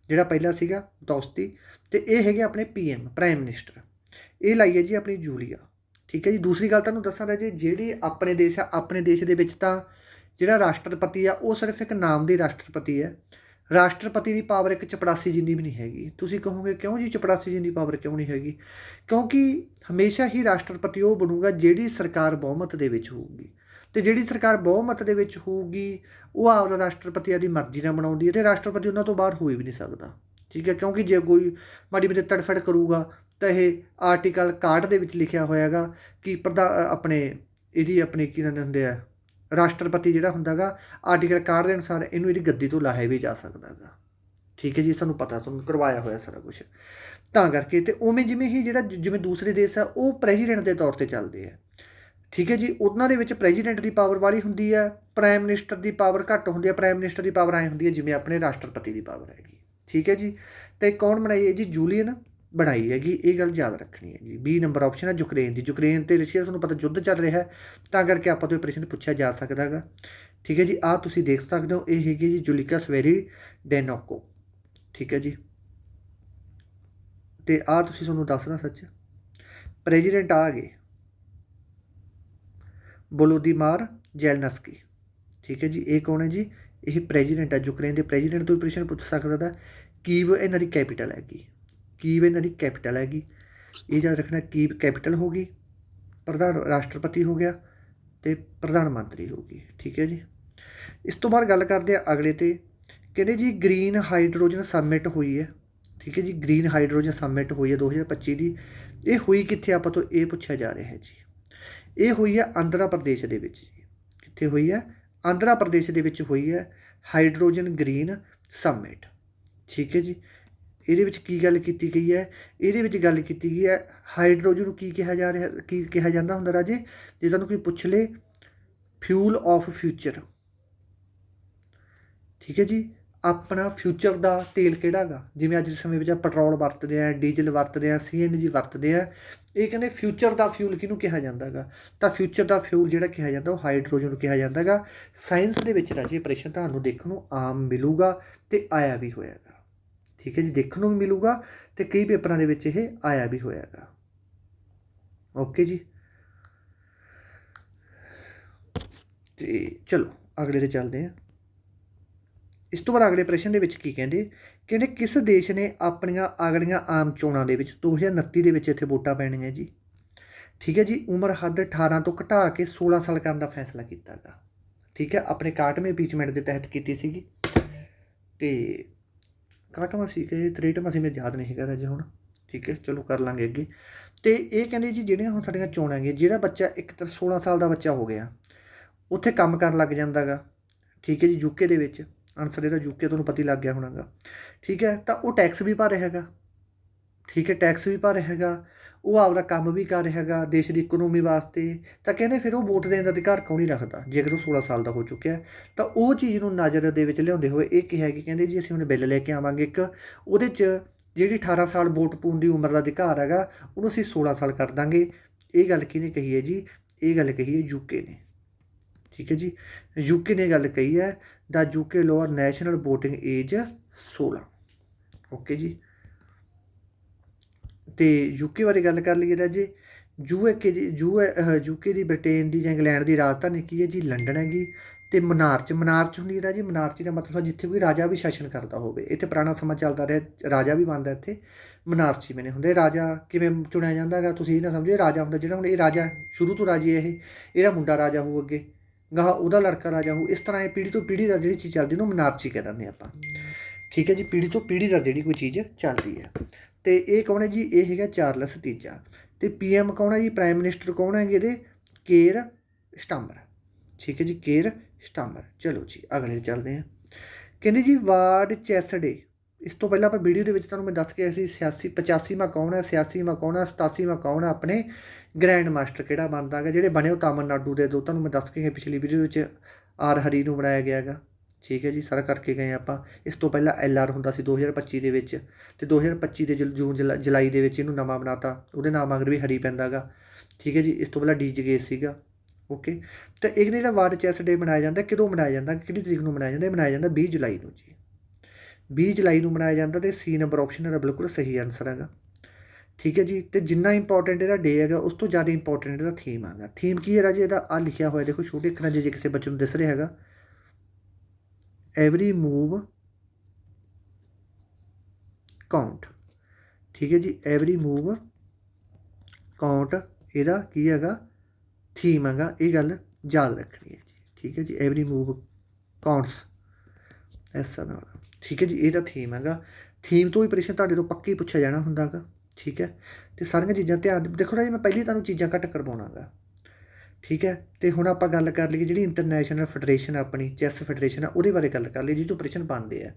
ਜਿਹੜਾ ਪਹਿਲਾਂ ਸੀਗਾ ਦੌਸਤੀ, ਤੇ ਇਹ ਹੈਗੇ ਆਪਣੇ ਪੀਐਮ ਪ੍ਰਾਈਮ ਮਿਨਿਸਟਰ ਇਹ ਲਾਈ ਹੈ ਜੀ ਆਪਣੀ ਜੂਲੀਆ ਠੀਕ ਹੈ ਜੀ, ਦੂਸਰੀ ਗੱਲ ਤੁਹਾਨੂੰ ਦੱਸਾਂ ਦਾ ਰਾਜੇ ਜਿਹੜੀ ਆਪਣੇ ਦੇਸ਼ ਆ, ਆਪਣੇ ਦੇਸ਼ ਦੇ ਵਿੱਚ ਤਾਂ ਜਿਹੜਾ ਰਾਸ਼ਟਰਪਤੀ ਆ, ਉਹ ਸਿਰਫ ਇੱਕ ਨਾਮ ਦੇ ਰਾਸ਼ਟਰਪਤੀ ਹੈ। ਰਾਸ਼ਟਰਪਤੀ ਦੀ ਪਾਵਰ ਇੱਕ ਚਪੜਾਸੀ ਜਿੰਨੀ ਵੀ ਨਹੀਂ ਹੈਗੀ। ਤੁਸੀਂ ਕਹੋਗੇ, ਕਿਉਂ ਜੀ ਚਪੜਾਸੀ ਜਿੰਨੀ ਪਾਵਰ ਕਿਉਂ ਨਹੀਂ ਹੈਗੀ? ਕਿਉਂਕਿ ਹਮੇਸ਼ਾ ਹੀ ਰਾਸ਼ਟਰਪਤੀ ਉਹ ਬਣੂਗਾ ਜਿਹੜੀ ਸਰਕਾਰ ਬਹੁਮਤ ਦੇ ਵਿੱਚ ਹੋਊਗੀ। ਤੇ ਜਿਹੜੀ ਸਰਕਾਰ ਬਹੁਮਤ ਦੇ ਵਿੱਚ ਹੋਊਗੀ, ਉਹ ਆਪਦਾ ਰਾਸ਼ਟਰਪਤੀ ਦੀ ਮਰਜ਼ੀ ਨਾਲ ਬਣਾਉਂਦੀ ਹੈ ਤੇ ਰਾਸ਼ਟਰਪਤੀ ਉਹਨਾਂ ਤੋਂ ਬਾਹਰ ਹੋਈ ਵੀ ਨਹੀਂ ਸਕਦਾ। ਠੀਕ ਹੈ, ਕਿਉਂਕਿ ਜੇ ਕੋਈ ਮਾੜੀ ਮੋਟੀ ਤੜਫੜ ਕਰੂਗਾ, ਤਾਂ ਇਹ ਆਰਟੀਕਲ 61 ਦੇ ਵਿੱਚ ਲਿਖਿਆ ਹੋਇਆਗਾ ਕਿ ਪ੍ਰਧਾ ਆਪਣੇ ਇਹਦੀ ਆਪਣੇ ਕੀ ਕਹਿੰਦੇ ਹੁੰਦੇ ਆ, ਰਾਸ਼ਟਰਪਤੀ ਜਿਹੜਾ ਹੁੰਦਾਗਾ, ਆਰਟੀਕਲ 61 ਦੇ ਅਨੁਸਾਰ ਇਹਨੂੰ ਇਹਦੀ ਗੱਦੀ ਤੋਂ ਲਾਹਿਆ ਵੀ ਜਾ ਸਕਦਾਗਾ। ਠੀਕ ਹੈ ਜੀ, ਸਾਨੂੰ ਪਤਾ, ਤੁਹਾਨੂੰ ਕਰਵਾਇਆ ਹੋਇਆ ਸਾਰਾ ਕੁਝ ਤਾਂ ਕਰਕੇ ਤੇ ਉਵੇਂ ਜਿਵੇਂ ਹੀ ਜਿਹੜਾ ਜਿਵੇਂ ਦੂਸਰੇ ਦੇਸ਼ ਆ, ਉਹ ਪ੍ਰੈਜ਼ੀਡੈਂਟ ਦੇ ਤੌਰ ਤੇ ਚੱਲਦੇ ਆ। ਠੀਕ ਹੈ ਜੀ, ਉਹਨਾਂ ਦੇ ਵਿੱਚ ਪ੍ਰੈਜ਼ੀਡੈਂਟ ਦੀ ਪਾਵਰ ਵਾਲੀ ਹੁੰਦੀ ਹੈ ਪ੍ਰਾਈਮ ਮਿਨਿਸਟਰ ਦੀ ਪਾਵਰ ਘੱਟ ਹੁੰਦੀ ਹੈ ਪ੍ਰਾਈਮ ਮਿਨਿਸਟਰ ਦੀ ਪਾਵਰ ਐ ਹੁੰਦੀ ਹੈ ਜਿਵੇਂ ਆਪਣੇ ਰਾਸ਼ਟਰਪਤੀ ਦੀ ਪਾਵਰ ਹੈਗੀ। ਠੀਕ ਹੈ ਜੀ, ਤੇ ਕੌਣ ਬਣਾਈ ਹੈ ਜੀ? ਜੂਲੀਅਨ ਬਣਾਈ ਹੈਗੀ, ਇਹ ਗੱਲ ਯਾਦ ਰੱਖਣੀ ਹੈ ਜੀ। 20 ਨੰਬਰ ਆਪਸ਼ਨ ਹੈ ਯੂਕਰੇਨ ਦੀ। ਯੂਕਰੇਨ ਤੇ ਰਸ਼ੀਆ ਤੁਹਾਨੂੰ ਪਤਾ ਯੁੱਧ ਚੱਲ ਰਿਹਾ ਹੈ, ਤਾਂ ਕਰਕੇ ਆਪਾਂ ਤੋਂ ਇਹ ਪ੍ਰਸ਼ਨ ਪੁੱਛਿਆ ਜਾ ਸਕਦਾ ਹੈਗਾ। ਠੀਕ ਹੈ ਜੀ, ਆਹ ਤੁਸੀਂ ਦੇਖ ਸਕਦੇ ਹੋ, ਇਹ ਹੈਗੀ ਜੀ ਜੁਲਿਕਾ ਸਵੇਰੀ ਡੈਨੋਕੋ ਠੀਕ ਹੈ ਜੀ। ਤੇ ਆਹ ਤੁਸੀਂ ਤੁਹਾਨੂੰ ਦੱਸਣਾ ਸੱਚ ਪ੍ਰੈਜ਼ੀਡੈਂਟ ਆ ਗਏ। ਬੋਲੋਦੀਮਾਰ ਜੈਲਨਸਕੀ। ਠੀਕ ਹੈ ਜੀ, ਇਹ ਕੌਣ ਹੈ ਜੀ? ਇਹ ਪ੍ਰੈਜ਼ੀਡੈਂਟ ਹੈ, ਯੂਕਰੇਨ ਦੇ ਪ੍ਰੈਜ਼ੀਡੈਂਟ ਤੋਂ ਵੀ ਪ੍ਰਸ਼ਨ ਪੁੱਛ ਸਕਦਾ ਦਾ ਕੀਵ ਇਹਨਾਂ ਦੀ ਕੈਪੀਟਲ ਹੈਗੀ। ਕੀਵ ਇਹਨਾਂ ਦੀ ਕੈਪੀਟਲ ਹੈਗੀ। ਇਹ ਯਾਦ ਰੱਖਣਾ ਕੀਵ ਕੈਪੀਟਲ ਹੋਗੀ ਪ੍ਰਧਾਨ ਰਾਸ਼ਟਰਪਤੀ ਹੋ ਗਿਆ ਤੇ ਪ੍ਰਧਾਨ ਮੰਤਰੀ ਹੋਗੀ ਠੀਕ ਹੈ ਜੀ। ਇਸ ਤੋਂ ਬਾਅਦ ਗੱਲ ਕਰਦੇ ਆ ਅਗਲੇ ਤੇ। ਕਹਿੰਦੇ ਜੀ, ਗ੍ਰੀਨ ਹਾਈਡਰੋਜਨ ਸਮਿਟ ਹੋਈ ਹੈ। ਠੀਕ ਹੈ ਜੀ, ਗ੍ਰੀਨ ਹਾਈਡਰੋਜਨ ਸਮਿਟ ਹੋਈ ਹੈ 2025 ਦੀ। ਇਹ ਹੋਈ ਕਿੱਥੇ? ਆਪਾਂ ਤੋਂ ਇਹ ਪੁੱਛਿਆ ਜਾ ਰਿਹਾ ਹੈ ਜੀ। ਇਹ ਹੋਈ ਹੈ ਆਂਧਰਾ ਪ੍ਰਦੇਸ਼ ਦੇ ਵਿੱਚ ਜੀ। ਕਿੱਥੇ ਹੋਈ ਹੈ? ਆਂਧਰਾ ਪ੍ਰਦੇਸ਼ ਦੇ ਵਿੱਚ ਹੋਈ ਹੈ ਹਾਈਡਰੋਜਨ ਗ੍ਰੀਨ ਸਮਿਟ ਠੀਕ ਹੈ ਜੀ। ਇਹਦੇ ਵਿੱਚ ਕੀ ਗੱਲ ਕੀਤੀ ਗਈ ਹੈ? ਇਹਦੇ ਵਿੱਚ ਗੱਲ ਕੀਤੀ ਗਈ ਹੈ ਹਾਈਡਰੋਜਨ ਨੂੰ ਕੀ ਕਿਹਾ ਜਾ ਰਿਹਾ, ਕੀ ਕਿਹਾ ਜਾਂਦਾ ਹੁੰਦਾ ਰਾਜੇ? ਜੇ ਤੁਹਾਨੂੰ ਕੋਈ ਪੁੱਛ ਲੇ, ਫਿਊਲ ਆਫ ਫਿਊਚਰ। ਠੀਕ ਹੈ ਜੀ। ਆਪਣਾ ਫਿਊਚਰ ਦਾ ਤੇਲ ਕਿਹੜਾ ਗਾ? ਜਿਵੇਂ ਅੱਜ ਦੇ ਸਮੇਂ ਵਿੱਚ ਆਪਾਂ ਪੈਟਰੋਲ ਵਰਤਦੇ ਆ ਡੀਜ਼ਲ ਵਰਤਦੇ ਆ ਸੀਐਨਜੀ ਵਰਤਦੇ ਆ ਇਹ ਕਹਿੰਦੇ ਫਿਊਚਰ ਦਾ ਫਿਊਲ ਕਿਹਨੂੰ ਕਿਹਾ ਜਾਂਦਾ ਜਾਂਦਾਗਾ ਤਾਂ ਫਿਊਚਰ ਦਾ ਫਿਊਲ ਜਿਹੜਾ ਕਿਹਾ ਜਾਂਦਾ ਉਹ ਹਾਈਡਰੋਜਨ ਨੂੰ ਕਿਹਾ ਜਾਂਦਾਗਾ ਸਾਇੰਸ ਦੇ ਵਿੱਚ ਰਾਜੇ ਪ੍ਰਸ਼ਨ ਤੁਹਾਨੂੰ ਦੇਖਣ ਨੂੰ ਆਮ ਮਿਲੂਗਾ ਤੇ ਆਇਆ ਵੀ ਹੋਇਆਗਾ ਠੀਕ ਹੈ ਜੀ, ਦੇਖਣ ਨੂੰ ਵੀ ਮਿਲੂਗਾ ਤੇ ਕਈ ਪੇਪਰਾਂ ਦੇ ਵਿੱਚ ਇਹ ਆਇਆ ਵੀ ਹੋਇਆਗਾ ਓਕੇ ਜੀ। ਤੇ ਚਲੋ, ਅਗਲੇ ਤੇ ਚੱਲਦੇ ਹਾਂ। ਇਸ ਤੋਂ ਬਾਅਦ ਅਗਲੇ ਪ੍ਰਸ਼ਨ ਦੇ ਵਿੱਚ ਕੀ ਕਹਿੰਦੇ? ਕਹਿੰਦੇ, ਕਿਸ ਦੇਸ਼ ਨੇ ਆਪਣੀਆਂ ਅਗਲੀਆਂ ਆਮ ਚੋਣਾਂ ਦੇ ਵਿੱਚ 2029 ਦੇ ਵਿੱਚ ਇੱਥੇ ਵੋਟਾਂ ਪੈਣੀਆਂ ਜੀ? ਠੀਕ ਹੈ ਜੀ, ਉਮਰ ਹੱਦ 18 ਤੋਂ ਘਟਾ ਕੇ 16 ਸਾਲ ਕਰਨ ਦਾ ਫੈਸਲਾ ਕੀਤਾ ਗਾ ਠੀਕ ਹੈ, ਆਪਣੇ 61ਵੇਂ ਇੰਪੀਚਮੈਂਟ ਦੇ ਤਹਿਤ ਕੀਤੀ ਸੀਗੀ। ਤੇ 61ਵਾਂ ਸੀ ਕਿ 63ਵਾਂ ਸੀ ਮੈਂ ਯਾਦ ਨਹੀਂ ਕਰ ਜੀ ਹੁਣ। ਠੀਕ ਹੈ, ਚਲੋ ਕਰ ਲਾਂਗੇ ਅੱਗੇ। ਤੇ ਇਹ ਕਹਿੰਦੇ ਜੀ, ਜਿਹੜੀਆਂ ਹੁਣ ਸਾਡੀਆਂ ਚੋਣਾਂ ਹੈਗੀਆਂ, ਜਿਹੜਾ ਬੱਚਾ ਇੱਕ ਤਾਂ 16 ਸਾਲ ਦਾ ਬੱਚਾ ਹੋ ਗਿਆ, ਉੱਥੇ ਕੰਮ ਕਰਨ ਲੱਗ ਜਾਂਦਾਗਾ। ਠੀਕ ਹੈ ਜੀ ਯੂਕੇ ਦੇ ਵਿੱਚ। ਆਨਸਰ ਇਹਦਾ ਯੂਕੇ ਤੁਹਾਨੂੰ ਪਤਾ ਹੀ ਲੱਗ ਗਿਆ ਹੋਣਾਗਾ। ਠੀਕ ਹੈ? ਤਾਂ ਉਹ ਟੈਕਸ ਵੀ ਭਰ ਰਿਹਾ ਹੈਗਾ ਠੀਕ ਹੈ? ਟੈਕਸ ਵੀ ਭਰ ਰਿਹਾ ਹੈਗਾ ਉਹ ਆਪਦਾ ਕੰਮ ਵੀ ਕਰ ਰਿਹਾ ਹੈਗਾ ਦੇਸ਼ ਦੀ ਇਕਨੋਮੀ ਵਾਸਤੇ। ਤਾਂ ਕਹਿੰਦੇ ਫਿਰ ਉਹ ਵੋਟ ਦੇਣ ਦਾ ਅਧਿਕਾਰ ਕੌਣ ਨਹੀਂ ਰੱਖਦਾ? ਜੇਕਰ ਉਹ 16 ਸਾਲ ਦਾ ਹੋ ਚੁੱਕਿਆ ਤਾਂ ਉਹ ਚੀਜ਼ ਨੂੰ ਨਜ਼ਰ ਦੇ ਵਿੱਚ ਲਿਆਉਂਦੇ ਹੋਏ ਇਹ ਕਿਹਾ ਕਿ ਕਹਿੰਦੇ ਜੀ ਅਸੀਂ ਹੁਣ ਬਿੱਲ ਲੈ ਕੇ ਆਵਾਂਗੇ ਇੱਕ। ਉਹਦੇ 'ਚ ਜਿਹੜੀ 18 ਸਾਲ ਵੋਟ ਪਾਉਣ ਦੀ ਉਮਰ ਦਾ ਅਧਿਕਾਰ ਹੈਗਾ, ਉਹਨੂੰ ਅਸੀਂ 16 ਸਾਲ ਕਰ ਦਾਂਗੇ। ਇਹ ਗੱਲ ਕਿਹਨੇ ਕਹੀ ਹੈ ਜੀ? ਇਹ ਗੱਲ ਕਹੀ ਹੈ ਯੂਕੇ ਨੇ। ਠੀਕ ਹੈ ਜੀ। ਯੂਕੇ ਨੇ ਗੱਲ ਕਹੀ ਹੈ, ਦਾ UK lower national VOTING age 16 okay ਜੀ। ਤੇ ਯੂਕੇ ਬਾਰੇ ਗੱਲ ਕਰ ਲਈਏ ਤਾਂ ਜੀ ਯੂਕੇ ਦੀ, ਯੂ ਯੂਕੇ ਦੀ, ਬ੍ਰਿਟੇਨ ਦੀ ਜਾਂ ਇੰਗਲੈਂਡ ਦੀ ਰਾਜਧਾਨੀ ਕੀ ਹੈ ਜੀ? ਲੰਡਨ ਹੈਗੀ। ਤੇ ਮਨਾਰਚ ਮਨਾਰਚ ਹੁੰਦੀ ਹੈ ਜੀ, ਮਨਾਰਚੀ ਦਾ ਮਤਲਬ ਹੈ ਜਿੱਥੇ ਕੋਈ ਰਾਜਾ ਵੀ ਸ਼ਾਸਨ ਕਰਦਾ ਹੋਵੇ। ਇੱਥੇ ਪੁਰਾਣਾ ਸਮਾਂ ਚੱਲਦਾ ਰਿਹਾ, ਰਾਜਾ ਵੀ ਬਣਦਾ ਇੱਥੇ, ਮਨਾਰਚੀ ਮੈਨੇ ਹੁੰਦੇ। ਰਾਜਾ ਕਿਵੇਂ ਚੁਣਿਆ ਜਾਂਦਾ ਹੈਗਾ, ਤੁਸੀਂ ਇਹ ਨਾ ਸਮਝੋ ਰਾਜਾ ਹੁੰਦਾ ਜਿਹੜਾ ਹੁਣ ਇਹ ਰਾਜਾ, ਸ਼ੁਰੂ ਤੋਂ ਰਾਜੀ ਇਹ, ਇਹਦਾ ਮੁੰਡਾ ਰਾਜਾ ਹੋਊ ਅੱਗੇ। ਗਾਹ ਉਹਦਾ ਲੜਕਾ ਰਾਜਾ ਹੋਊ, ਇਸ ਤਰ੍ਹਾਂ ਇਹ ਪੀੜ੍ਹੀ ਤੋਂ ਪੀੜ੍ਹੀ ਦਾ ਜਿਹੜੀ ਚੀਜ਼ ਚੱਲਦੀ, ਉਹਨੂੰ ਮਨਾਰਚੀ ਕਹਿ ਦਿੰਦੇ ਆਪਾਂ। ਠੀਕ ਹੈ ਜੀ, ਪੀੜ੍ਹੀ ਤੋਂ ਪੀੜ੍ਹੀ ਦਾ ਜਿਹੜੀ ਕੋਈ ਚੀਜ਼ ਚੱਲਦੀ ਹੈ। ਤੇ ਇਹ ਕੌਣ ਹੈ ਜੀ? ਇਹ ਹੈਗਾ ਚਾਰਲਸ ਤੀਜਾ। ਤੇ ਪੀਐਮ ਕੌਣ ਹੈ ਜੀ? ਪ੍ਰਾਈਮ ਮਿਨਿਸਟਰ ਕੌਣ ਹੈਗੇ ਇਹਦੇ? ਕੇਰ ਸਟਾਮਰ। ਠੀਕ ਹੈ ਜੀ, ਕੇਰ ਸਟਾਮਰ। ਚਲੋ ਜੀ, ਅਗਲੇ ਚੱਲਦੇ ਹਾਂ। ਕਹਿੰਦੇ ਜੀ, ਵਾਰਡ ਚੈਸਡੇ। ਇਸ ਤੋਂ ਪਹਿਲਾਂ ਆਪਾਂ ਵੀਡੀਓ ਦੇ ਵਿੱਚ ਤੁਹਾਨੂੰ ਮੈਂ ਦੱਸ ਕੇ ਆਇਆ ਸੀ 86 85ਵਾਂ ਕੌਣ ਹੈ 86ਵਾਂ ਕੌਣ ਹੈ 87ਵਾਂ ਕੌਣ ਹੈ ਆਪਣੇ ਗ੍ਰੈਂਡ ਮਾਸਟਰ ਕਿਹੜਾ ਬਣਦਾ ਹੈਗਾ, ਜਿਹੜੇ ਬਣੇ ਉਹ ਤਾਮਿਲਨਾਡੂ ਦੇ ਦੋ, ਤੁਹਾਨੂੰ ਮੈਂ ਦੱਸ ਕੇ ਗਿਆ ਪਿਛਲੀ ਵੀਡੀਓ ਵਿੱਚ, ਆਰ ਹਰੀ ਨੂੰ ਬਣਾਇਆ ਗਿਆ ਹੈਗਾ। ਠੀਕ ਹੈ ਜੀ, ਸਾਰਾ ਕਰਕੇ ਗਏ ਆਪਾਂ। ਇਸ ਤੋਂ ਪਹਿਲਾਂ ਐਲ ਆਰ ਹੁੰਦਾ ਸੀ 2025 ਦੇ ਵਿੱਚ ਤੇ 2025 ਦੇ ਜੁ- ਜੂਨ ਜੁਲਾ- ਜੁਲਾਈ ਦੇ ਵਿੱਚ ਇਹਨੂੰ ਨਵਾਂ ਬਣਾਤਾ। ਉਹਦੇ ਨਾਮ ਅਗਰ ਵੀ ਹਰੀ ਪੈਂਦਾਗਾ ਠੀਕ ਹੈ ਜੀ, ਇਸ ਤੋਂ ਪਹਿਲਾਂ ਡੀ ਜਗੇਸ਼ ਸੀਗਾ। ਓਕੇ ਤੇ ਇੱਕ ਜਿਹੜਾ ਵਾਰਡ ਚੈਸ ਡੇ ਮਨਾਇਆ ਜਾਂਦਾ, ਕਿਦੋਂ ਮਨਾਇਆ ਜਾਂਦਾ, ਕਿਹੜੀ ਤਰੀਕ ਨੂੰ ਮਨਾਇਆ ਜਾਂਦਾ? ਇਹ ਮਨਾਇਆ ਜਾਂਦਾ 20 ਜੁਲਾਈ ਨੂੰ ਜੀ। 20 ਜੁਲਾਈ ਨੂੰ ਮਨਾਇਆ ਜਾਂਦਾ ਤੇ ਸੀ ਨੰਬਰ ਆਪਸ਼ਨ ਇਹਦਾ ਬਿਲਕੁਲ ਸਹੀ ਆਨਸਰ ਹੈਗਾ। ਠੀਕ ਹੈ ਜੀ? ਤੇ ਜਿੰਨਾ ਇੰਪੋਰਟੈਂਟ ਇਹਦਾ ਡੇ ਹੈਗਾ, ਉਸ ਤੋਂ ਜ਼ਿਆਦਾ ਇੰਪੋਰਟੈਂਟ ਇਹਦਾ ਥੀਮ ਹੈਗਾ। ਥੀਮ ਕੀ ਹੈ ਰਾਜੇ? ਇਹਦਾ ਆ ਲਿਖਿਆ ਹੋਇਆ, ਦੇਖੋ, ਛੋਟੇ ਅੱਖਰਾਂ 'ਚ ਜੇ ਕਿਸੇ ਬੱਚੇ ਨੂੰ ਦਿਸ ਰਿਹਾ ਹੈਗਾ। ਐਵਰੀ ਮੂਵ ਕਾਊਂਟ ਠੀਕ ਹੈ ਜੀ? ਐਵਰੀ ਮੂਵ ਕਾਊਂਟ ਇਹਦਾ ਕੀ ਹੈਗਾ? ਥੀਮ ਹੈਗਾ। ਇਹ ਗੱਲ ਯਾਦ ਰੱਖਣੀ ਹੈ ਜੀ। ਠੀਕ ਹੈ ਜੀ? ਐਵਰੀ ਮੂਵ ਕਾਊਂਟਸ ਐਸਾ ਨਾਲ। ਠੀਕ ਹੈ ਜੀ? ਇਹਦਾ ਥੀਮ ਹੈਗਾ। ਥੀਮ ਤੋਂ ਹੀ ਪ੍ਰਸ਼ਨ ਤੁਹਾਡੇ ਤੋਂ ਪੱਕੀ ਪੁੱਛਿਆ ਜਾਣਾ ਹੁੰਦਾਗਾ ਠੀਕ ਹੈ? ਤੇ ਸਾਰੀਆਂ ਚੀਜ਼ਾਂ ਧਿਆਨ ਦੇਖੋ ਨਾ ਜੀ, ਮੈਂ ਪਹਿਲੀ ਤੁਹਾਨੂੰ ਚੀਜ਼ਾਂ ਕੱਟ ਕਰਵਾਉਣਾਗਾ। ਠੀਕ ਹੈ? ਤੇ ਹੁਣ ਆਪਾਂ ਗੱਲ ਕਰ ਲਈਏ ਜਿਹੜੀ ਇੰਟਰਨੈਸ਼ਨਲ ਫੈਡਰੇਸ਼ਨ ਆਪਣੀ ਚੈਸ ਫੈਡਰੇਸ਼ਨ ਆ, ਉਹਦੇ ਬਾਰੇ ਗੱਲ ਕਰ ਲਈ ਜਿਹਦੇ ਤੋਂ ਪਾਉਂਦੇ ਆ।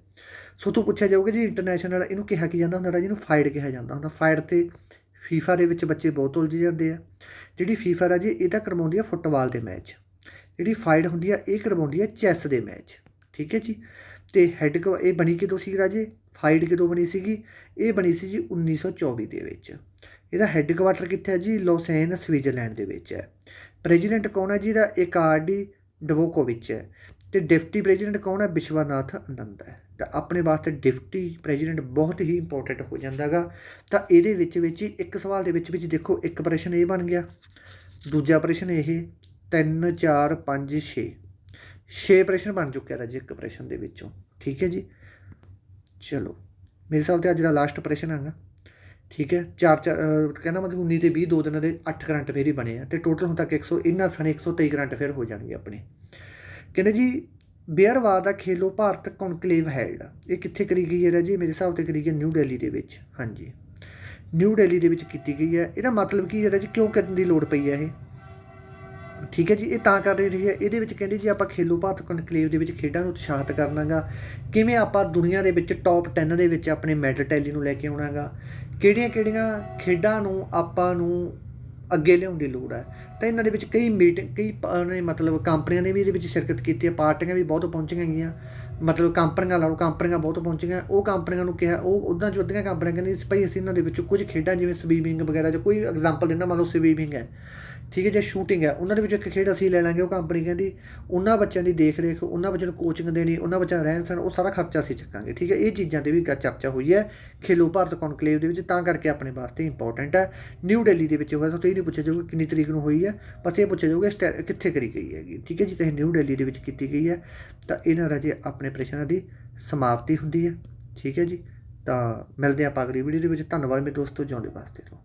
ਸੋ ਤੋਂ ਪੁੱਛਿਆ ਜਾਊਗਾ ਜੀ ਇੰਟਰਨੈਸ਼ਨਲ ਇਹਨੂੰ ਕਿਹਾ ਕੀ ਜਾਂਦਾ ਹੁੰਦਾ ਰਾਜ ਇਹਨੂੰ ਫਾਈਡ ਕਿਹਾ ਜਾਂਦਾ ਹੁੰਦਾ। ਫਾਈਡ ਤੇ ਫੀਫਾ ਦੇ ਵਿੱਚ ਬੱਚੇ ਬਹੁਤ ਉਲਝ ਜਾਂਦੇ ਆ। ਜਿਹੜੀ ਫੀਫਾ ਰਾਜੀ, ਇਹ ਤਾਂ ਕਰਵਾਉਂਦੀ ਆ ਫੁੱਟਬਾਲ ਦੇ ਮੈਚ ਜਿਹੜੀ ਫਾਈਡ ਹੁੰਦੀ ਆ, ਇਹ ਕਰਵਾਉਂਦੀ ਆ ਚੈਸ ਦੇ ਮੈਚ ਠੀਕ ਹੈ ਜੀ? ਤੇ ਹੈੱਡ ਇਹ ਬਣੀ ਕਿਦੋਂ ਸੀ ਰਾਜੇ? ਫਾਈਟ ਕਿਦੋਂ ਬਣੀ ਸੀਗੀ? ਇਹ ਬਣੀ ਸੀ ਜੀ 1924 ਦੇ ਵਿੱਚ। ਇਹਦਾ ਹੈੱਡਕੁਆਟਰ ਕਿੱਥੇ ਹੈ ਜੀ? ਲੋਸੈਨ ਸਵਿਟਜ਼ਰਲੈਂਡ ਦੇ ਵਿੱਚ ਹੈ। ਪ੍ਰੈਜ਼ੀਡੈਂਟ ਕੌਣ ਹੈ ਜੀ ਦਾ ਏਕਾਰਡੀ ਡਵੋਕੋਵਿਚ ਹੈ। ਤੇ ਡਿਪਟੀ ਪ੍ਰੈਜ਼ੀਡੈਂਟ ਕੌਣ ਹੈ? ਵਿਸ਼ਵਨਾਥ ਆਨੰਦ ਹੈ। ਤਾਂ ਆਪਣੇ ਵਾਸਤੇ ਡਿਪਟੀ ਪ੍ਰੈਜ਼ੀਡੈਂਟ ਬਹੁਤ ਹੀ ਇੰਪੋਰਟੈਂਟ ਹੋ ਜਾਂਦਾਗਾ ਤਾਂ ਇਹਦੇ ਵਿੱਚ ਵਿੱਚ ਹੀ ਇੱਕ ਸਵਾਲ ਦੇ ਵਿੱਚ ਵਿੱਚ ਦੇਖੋ, ਇੱਕ ਪ੍ਰਸ਼ਨ ਇਹ ਬਣ ਗਿਆ। ਦੂਜਾ ਪ੍ਰਸ਼ਨ ਇਹ 3 4 5 6 6 ਪ੍ਰਸ਼ਨ ਬਣ ਚੁੱਕਿਆ ਰਾਜੀ ਇੱਕ ਪ੍ਰਸ਼ਨ ਦੇ ਵਿੱਚੋਂ। ਠੀਕ ਹੈ ਜੀ? ਚਲੋ, ਮੇਰੇ ਹਿਸਾਬ ਤੇ ਅੱਜ ਦਾ ਲਾਸਟ ਪ੍ਰਸ਼ਨ ਹੈਗਾ। ਠੀਕ ਹੈ, ਚਾਰ ਚਾਰ ਕਹਿੰਦਾ ਮਤਲਬ 19 ਤੇ 20 ਦੋ ਦਿਨਾਂ ਦੇ 8 ਕਰੰਟ ਫੇਰ ਹੀ ਬਣੇ ਆ ਤੇ ਟੋਟਲ ਹੁਣ ਤੱਕ 100 ਇਹਨਾਂ ਸਣੇ 123 ਕਰੰਟ ਫੇਰ ਹੋ ਜਾਣਗੇ ਆਪਣੇ। ਕਹਿੰਦੇ ਜੀ ਬੇਅਰਵਾ ਦਾ ਖੇਲੋ ਭਾਰਤ ਕੌਨਕਲੇਵ ਹੈਲਡ ਇਹ ਕਿੱਥੇ ਕਰੀ ਗਈ ਹੈ ਰਾਜੀ? ਮੇਰੇ ਹਿਸਾਬ ਤੇ ਕਰੀ ਗਈ ਨਿਊ ਦਿੱਲੀ ਦੇ ਵਿੱਚ। ਹਾਂਜੀ। ਨਿਊ ਦਿੱਲੀ ਦੇ ਵਿੱਚ ਕੀਤੀ ਗਈ ਹੈ। ਇਹਦਾ ਮਤਲਬ ਕੀ ਹੈ ਰਾਜੀ? ਕਿਉਂ ਕਰਨ ਦੀ ਲੋੜ ਪਈ ਹੈ ਇਹ? ਠੀਕ ਹੈ ਜੀ, ਇਹ ਤਾਂ ਕਰ ਰਹੀ ਹੈ। ਇਹਦੇ ਵਿੱਚ ਕਹਿੰਦੇ ਜੀ ਆਪਾਂ ਖੇਲੋ ਭਾਰਤ ਕਨਕਲੇਵ ਦੇ ਵਿੱਚ ਖੇਡਾਂ ਨੂੰ ਉਤਸ਼ਾਹਿਤ ਕਰਨਾਗਾ। ਕਿਵੇਂ ਆਪਾਂ ਦੁਨੀਆ ਦੇ ਵਿੱਚ ਟੌਪ 10 ਦੇ ਵਿੱਚ ਆਪਣੇ ਮੈਡਲ ਟੈਲੀ ਨੂੰ ਲੈ ਕੇ ਆਉਣਾਗਾ? ਕਿਹੜੀਆਂ ਕਿਹੜੀਆਂ ਖੇਡਾਂ ਨੂੰ ਆਪਾਂ ਨੂੰ ਅੱਗੇ ਲਿਆਉਣ ਦੀ ਲੋੜ ਹੈ? ਤਾਂ ਇਹਨਾਂ ਦੇ ਵਿੱਚ ਕਈ ਮੀਟਿੰਗ ਕਈ ਨੇ ਮਤਲਬ ਕੰਪਨੀਆਂ ਨੇ ਵੀ ਇਹਦੇ ਵਿੱਚ ਸ਼ਿਰਕਤ ਕੀਤੀ ਹੈ। ਪਾਰਟੀਆਂ ਵੀ ਬਹੁਤ ਪਹੁੰਚੀਆਂ ਗਈਆਂ ਮਤਲਬ ਕੰਪਨੀਆਂ ਲਾ ਲਓ, ਕੰਪਨੀਆਂ ਬਹੁਤ ਪਹੁੰਚੀਆਂ। ਉਹ ਕੰਪਨੀਆਂ ਨੂੰ ਕਿਹਾ, ਉਹ ਉਹਨਾਂ ਚ ਅੱਧੀਆਂ ਕੰਪਨੀਆਂ ਕਹਿੰਦੀ ਭਾਈ ਅਸੀਂ ਇਹਨਾਂ ਦੇ ਵਿੱਚ ਕੁਝ ਖੇਡਾਂ ਜਿਵੇਂ ਸਵੀਮਿੰਗ ਵਗੈਰਾ ਜਾਂ ਕੋਈ ਐਗਜ਼ਾਮਪਲ ਦਿੰਦਾ, ਮੰਨ ਲਓ ਸਵੀਮਿੰਗ ਹੈ। ਠੀਕ ਹੈ, ਜੇ ਸ਼ੂਟਿੰਗ ਹੈ, ਉਹਨਾਂ ਦੇ ਵਿੱਚੋਂ ਇੱਕ ਖੇਡ ਅਸੀਂ ਲੈ ਲਾਂਗੇ, ਉਹ ਕੰਪਨੀ ਕਹਿੰਦੀ, ਉਹਨਾਂ ਬੱਚਿਆਂ ਦੀ ਦੇਖ ਰੇਖ ਉਹਨਾਂ ਬੱਚਿਆਂ ਨੂੰ ਕੋਚਿੰਗ ਦੇਣੀ, ਉਹਨਾਂ ਬੱਚਿਆਂ ਦਾ ਰਹਿਣ ਸਹਿਣ, ਉਹ ਸਾਰਾ ਖਰਚਾ ਅਸੀਂ ਚੱਕਾਂਗੇ, ਠੀਕ ਹੈ। ਇਹ ਚੀਜ਼ਾਂ ਤੇ ਵੀ ਗ- ਚਰਚਾ ਹੋਈ ਹੈ, ਖੇਲੋ ਭਾਰਤ ਕੌਨਕਲੇਵ ਦੇ ਵਿੱਚ, ਤਾਂ ਕਰਕੇ ਆਪਣੇ ਵਾਸਤੇ ਇੰਪੋਰਟੈਂਟ ਹੈ। ਨਿਊ ਦਿੱਲੀ ਦੇ ਵਿੱਚ ਹੋਇਆ, ਸੋ ਤੇ ਇਹ ਨਹੀਂ ਪੁੱਛਿਆ ਜਾਊਗਾ ਕਿੰਨੀ ਤਰੀਕ ਨੂੰ ਹੋਈ ਹੈ, ਬਸ ਇਹ ਪੁੱਛਿਆ ਜਾਊਗਾ ਸਟੈ- ਕਿੱਥੇ ਕਰੀ ਗਈ ਹੈਗੀ, ਠੀਕ ਹੈ ਜੀ। ਤੇ ਇਹ ਨਿਊ ਦਿੱਲੀ ਦੇ ਵਿੱਚ ਕੀਤੀ ਗਈ ਹੈ, ਤਾਂ ਇਹਨਾਂ ਰਾਜੇ ਆਪਣੇ ਪ੍ਰੇਸ਼ਨਾਂ ਦੀ ਸਮਾਪਤੀ ਹੁੰਦੀ ਹੈ, ਠੀਕ ਹੈ ਜੀ। ਤਾਂ ਮਿਲਦੇ ਆਪਾਂ ਅਗਲੀ ਵੀਡੀਓ ਦੇ ਵਿੱਚ। ਧੰਨਵਾਦ ਮੇਰੇ ਦੋਸਤੋ, ਜਿਉਂਦੇ ਵਾਸਤੇ ਤੋਂ